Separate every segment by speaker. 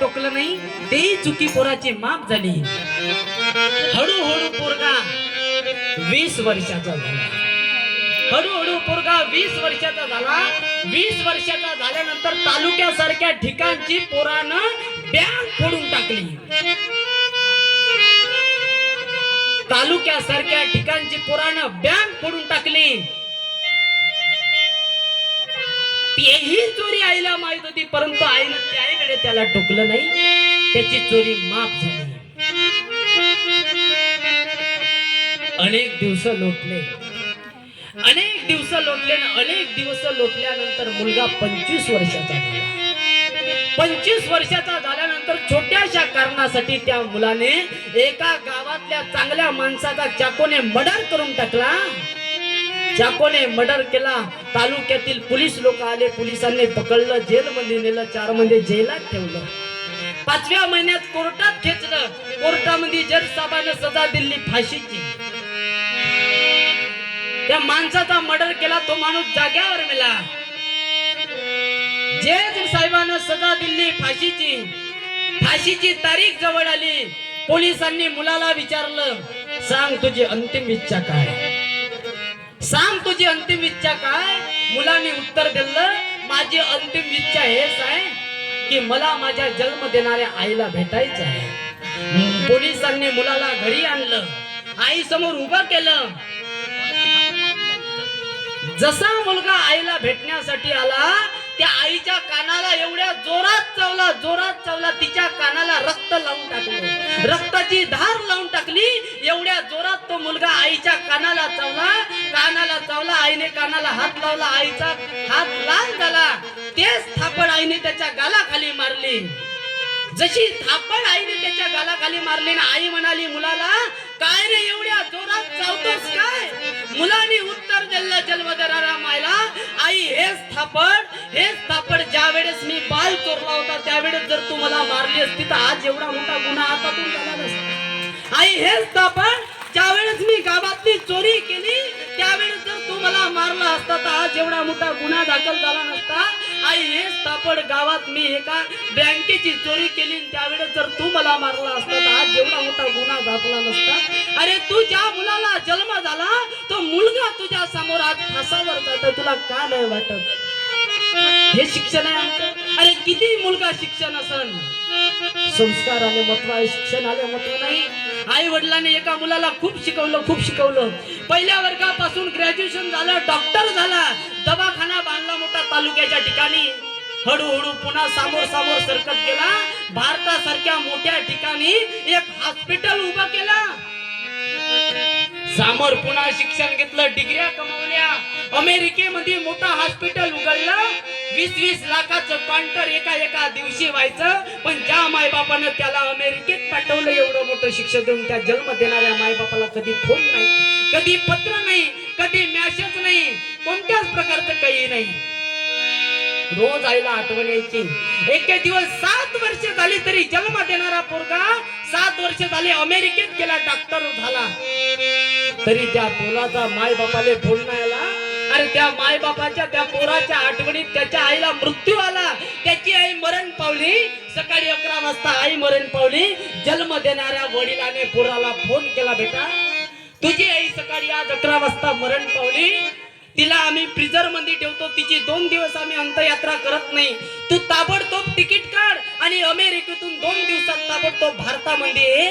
Speaker 1: टोकलं नाही. ते चुकी पोराची माप झाली. हळूहळू पोरगा वीस वर्षाचा झाला. हळूहळू पोरगा वीस वर्षाचा झाला. वीस वर्षाचा झाल्यानंतर तालुक्यासारख्या ठिकाणची पोरानं बँक फोडून टाकली. तालुक्यासारख्या ठिकाणची पोरानं बँक फोडून टाकली. तेही चोरी आईला माहीत होती परंतु आईनं त्याहीकडे त्याला टोकलं नाही. त्याची चोरी माफ झाली. अनेक दिवस लोटले. अनेक दिवस लोटले न अनेक दिवस लोटल्यानंतर मुलगा पंचवीस वर्षाचा झाला. पंचवीस वर्षाचा झाल्यानंतर छोट्याशा कारणासाठी त्या मुलाने एका गावातल्या चांगल्या माणसाचा चाकोने मर्डर करून टाकला. चाकोने मर्डर केला तालुक्यातील पोलीस लोक आले पोलिसांनी पकडलं जेलमध्ये नेलं चारमध्ये जेलात ठेवलं. पाचव्या महिन्यात कोर्टात खेचलं. कोर्टामध्ये जज साहेबांना सजा दिली फाशीची. त्या माणसाचा मर्डर केला तो माणूस जाग्यावर मेला. जज साहेबांना सजा दिली फाशीची. फाशीची तारीख जवळ आली. पोलिसांनी मुलाला विचारलं सांग तुझी अंतिम इच्छा काय? सांग तुझी अंतिम इच्छा काय? मुलाने उत्तर दिलं माझी अंतिम इच्छा हेच आहे की मला माझ्या जन्म देणाऱ्या आईला भेटायचं आहे. पोलिसांनी मुलाला घरी आणलं आई समोर उभं केलं. जसा मुलगा आईला भेटण्यासाठी आला जोरात चावला जोरात चावला तिच्या कानाला रक्त लावून टाकलं. रक्ताची धार लावून टाकली. एवढ्या जोरात तो मुलगा आईच्या कानाला चावला. कानाला चावला आईने कानाला हात लावला आईचा हात लाल झाला. तेच थापड आईने त्याच्या गालाखाली मारली. जशी थापड आईने त्याच्या गालाखाली मारली ना आई म्हणाली मुलाला काय रे एवढ्या जोरात चावतोस काय? मुलाने उत्तर दिलं जन्मदराला मायला आई हेच थापड हेच पण ज्या वेळेस मी बाल चोरला होता त्यावेळेस जर तू मला मारली असती तर आज एवढा मोठा गुन्हा हातातून झाला नसता. आई हेच थापड ज्या वेळेस मी गावातली चोरी केली त्यावेळेस जर तू मला मारला असता तर आज एवढा मोठा गुन्हा दाखल झाला नसता. आई हेच तापड गावात मी एका बँकेची चोरी केली त्यावेळेस जर तू मला मारला असता तर आज एवढा मोठा गुन्हा दाखला नसता. अरे तू ज्या मुलाला जन्म झाला तो मुलगा तुझ्या समोर आज फासावर जातो तुला का नाही वाटत? हे शिक्षण आहे आमचं. अरे किती मुलगा शिक्षण असन? संस्कार आले महत्त्व आहे शिक्षण आले महत्त्व नाही. आई वडिलांनी एका मुलाला खूप शिकवलं खूप शिकवलं. पहिल्या वर्गापासून ग्रॅज्युएशन झालं डॉक्टर झाला. दवाखाना बांधला मोठा तालुक्याच्या ठिकाणी. हळूहळू पुन्हा सामोर सामोर सरकत गेला. भारतासारख्या मोठ्या ठिकाणी एक हॉस्पिटल उभं केला. समोर पुन्हा शिक्षण घेतलं डिग्र्या कमवल्या. अमेरिकेमध्ये मोठा हॉस्पिटल उघडलं. वीस वीस लाखाचं काउंटर एका एका दिवशी व्हायचं. पण ज्या मायबापानं त्याला अमेरिकेत पाठवलं एवढं मोठं शिक्षण देऊन त्या जन्म देणाऱ्या मायबापाला कधी फोन नाही कधी पत्र नाही कधी मॅसेज नाही कोणत्याच प्रकारचं काही नाही. रोज आईला आठवण यायची. एक दिवस सात वर्ष झाली तरी जन्म देणारा पोरगा सात वर्ष झाले अमेरिकेत गेला डॉक्टर झाला. तरी त्या पोराचा माय बापाले फोन नाही आला. आणि त्या माय बापाच्या त्या पोराच्या आठवणीत त्याच्या आईला मृत्यू आला. त्याची आई मरण पावली. सकाळी अकरा वाजता आई मरण पावली. जन्म देणाऱ्या वडिलाने पोराला फोन केला बेटा तुझी आई सकाळी आज अकरा वाजता मरण पावली. तिला आम्ही प्रिझरमध्ये ठेवतो. तिची दोन दिवस आम्ही अंतयात्रा करत नाही. तू ताबडतोब तिकीट काढ आणि अमेरिकेतून दोन दिवसात ताबडतोब भारतामध्ये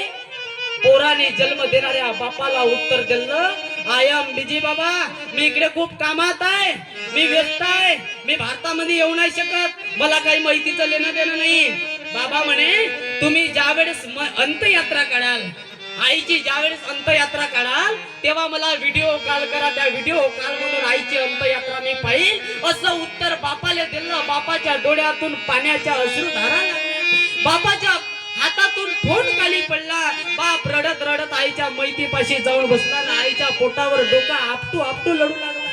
Speaker 1: ये. जन्म देणाऱ्या बापाला उत्तर दिलं. आय एम बिजी बाबा. मी इकडे खूप कामात आहे. मी व्यस्त आहे. मी भारतामध्ये येऊ नाही शकत. मला काही माहितीचं लेणं देणं नाही. बाबा म्हणे तुम्ही ज्या वेळेस काढाल आईची ज्यावेळेस अंतयात्रा काढाल तेव्हा मला व्हिडिओ कॉल करा. त्या व्हिडिओ कॉल मधून आईची अंतयात्रा मी पाहिल. असं उत्तर बापाला दिलं. बापाच्या डोळ्यातून पाण्याच्या अश्रुधारा लागल्या. बापाच्या हातातून फोन खाली पडला. बाप रडत रडत आईच्या मैतीपाशी जाऊन बसला ना आईच्या पोटावर डोका आपटू आपटू लढू लागला.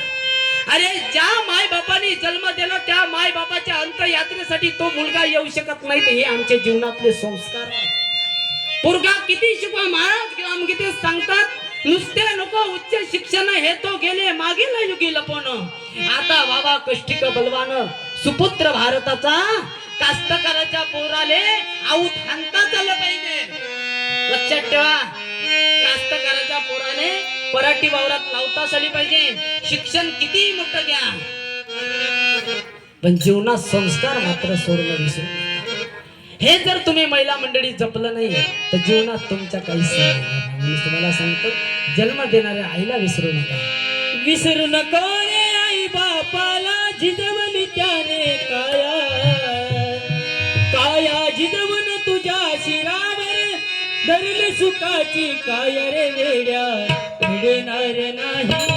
Speaker 1: अरे ज्या माय बापाने जन्म दिला त्या माय बापाच्या अंतयात्रेसाठी तो मुलगा येऊ शकत नाही. हे आमच्या जीवनातले संस्कार आहेत. पोरगा किती शिकवा महाराज ग्रामगीते सांगतात नुसते नको उच्च शिक्षण हे तो गेले मागील युगी लपवण आता बाबा कष्टिक बलवान सुपुत्र भारताचा कास्तकाराच्या पोराले
Speaker 2: आऊत हाणता झालं पाहिजे.
Speaker 1: लक्षात ठेवा. कास्तकाराच्या पोराने पराठी वावरात लावता आली पाहिजे. शिक्षण किती मोठं घ्या. पण जीवनात संस्कार मात्र सोडणं विसरू हे जर तुम्ही महिला मंडळी जपलं नाही तर जीवनात तुमच्या काही मी तुम्हाला सांगतो जन्म देणाऱ्या आईला विसरू नका.
Speaker 2: विसरू नको रे आई बापाला जिजवली धरली सुखाची काय रे वेड्या? मिळणार नाही.